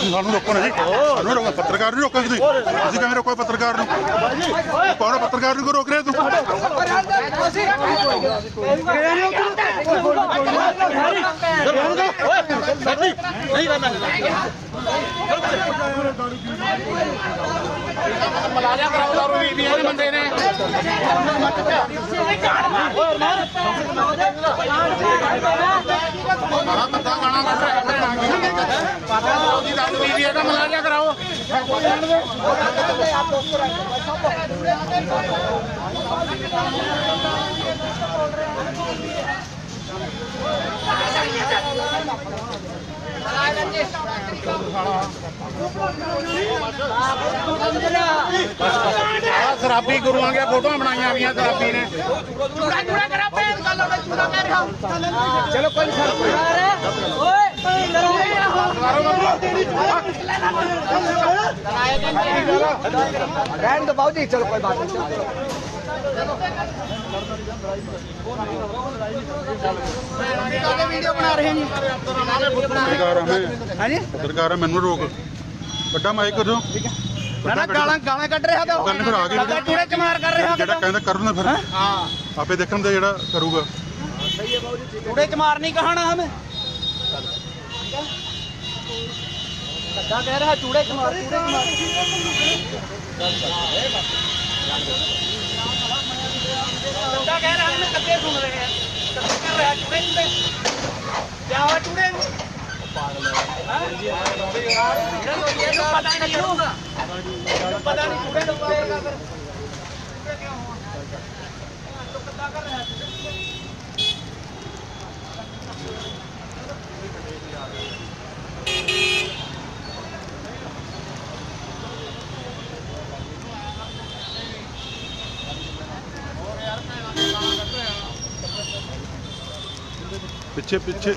ਚੂੜਾ ਰੋਕੋ ਨਾ ਪੱਤਰਕਾਰ ਨੂੰ ਰੋਕੋ ਤੁਸੀਂ ਤੁਸੀਂ ਕਿਵੇਂ ਰੋਕੋ ਪੱਤਰਕਾਰ ਨੂੰ। ਕੌਣ ਪੱਤਰਕਾਰ ਨੂੰ ਰੋਕ ਰਿਹਾ ਤੂੰ? ਮਲਾਜਾ ਕਰਾਓ ਦਾਰੂ ਵੀ ਪੀਏ ਬੰਦੇ ਨੇ ਬੰਦਾ ਗਾਣਾ ਪਤਾ ਉਹਦੀ ਦਾਰੂ ਵੀ ਪੀਏ ਤਾਂ ਮਲਾਜਾ ਕਰਾਓ ਆ ਸ਼ਰਾਬੀ ਗੁਰੂਆਂ ਦੀਆਂ ਫੋਟੋਆਂ ਬਣਾਈਆਂ ਗਈਆਂ ਸ਼ਰਾਬੀ ਨੇ। ਚੂੜਾ ਚੂੜਾ ਕਰਾ ਪੈਰ ਗੱਲ ਉਹਨੇ ਚੂੜਾ ਕਹਿ ਰਿਹਾ ਚਲੋ, ਕੋਈ ਰਹਿਣ ਦੋ ਬਾਬੂ ਜੀ, ਚਲੋ, ਕੋਈ ਬਾਤ ਨਹੀਂ ਵੀਡੀਓ ਬਣਾ ਰਹੇ ਜੀ ਪੱਤਰਕਾਰ ਆ ਮੈਂ ਹਾਂਜੀ ਪੱਤਰਕਾਰ ਆ ਮੈਨੂੰ ਰੋਕ ਵੱਡਾ ਮਾਈਕ ਕਰ ਨਾ ਨਾ ਗਾਲਾਂ ਗਾਲਾਂ ਕੱਢ ਰਿਹਾ ਤਾਂ ਗੱਲ ਫਿਰ ਆ ਗਈ। ਲੱਗਦਾ ਚੂੜੇ ਚ ਮਾਰ ਕਰ ਰਿਹਾ ਜਿਹੜਾ ਕਹਿੰਦਾ ਕਰਨ ਨਾ ਫਿਰ। ਹਾਂ। ਆਪੇ ਦੇਖਣ ਦੇ ਜਿਹੜਾ ਕਰੂਗਾ। ਚੂੜੇ ਚ ਮਾਰ ਨਹੀਂ ਕਹਾਣਾ ਹਮੇ। ਕੱਦਾ ਕਹਿ ਰਿਹਾ ਚੂੜੇ ਚ ਮਾਰ ਚੂੜੇ ਚ ਮਾਰ ਬੰਦਾ ਕਹਿ ਰਿਹਾ ਮੈਂ ਕੱਦੇ ਸੁਣ ਰਹੇ ਆ ਕੱਦੇ ਕਰ ਰਿਹਾ ਚੂੜੇ ਚੂੜੇ ਕਿਆ ਹੋਇਆ ਚੂੜੇ ਨੂੰ ਪਾਗਲ ਇਹਨੂੰ ਪਤਾ ਹੀ ਨਹੀਂ ਹੋਊਗਾ ਇਹਨੂੰ ਪਤਾ ਨਹੀਂ ਚੂੜੇ ਨੂੰ ਪਾਏਗਾ ਫਿਰ ਚੂੜੇ ਕਿਉਂ ਹੋਣ ਤੂੰ ਕੱਦਾ ਕਰ ਰਿਹਾ పిచ్చి పిచ్చి.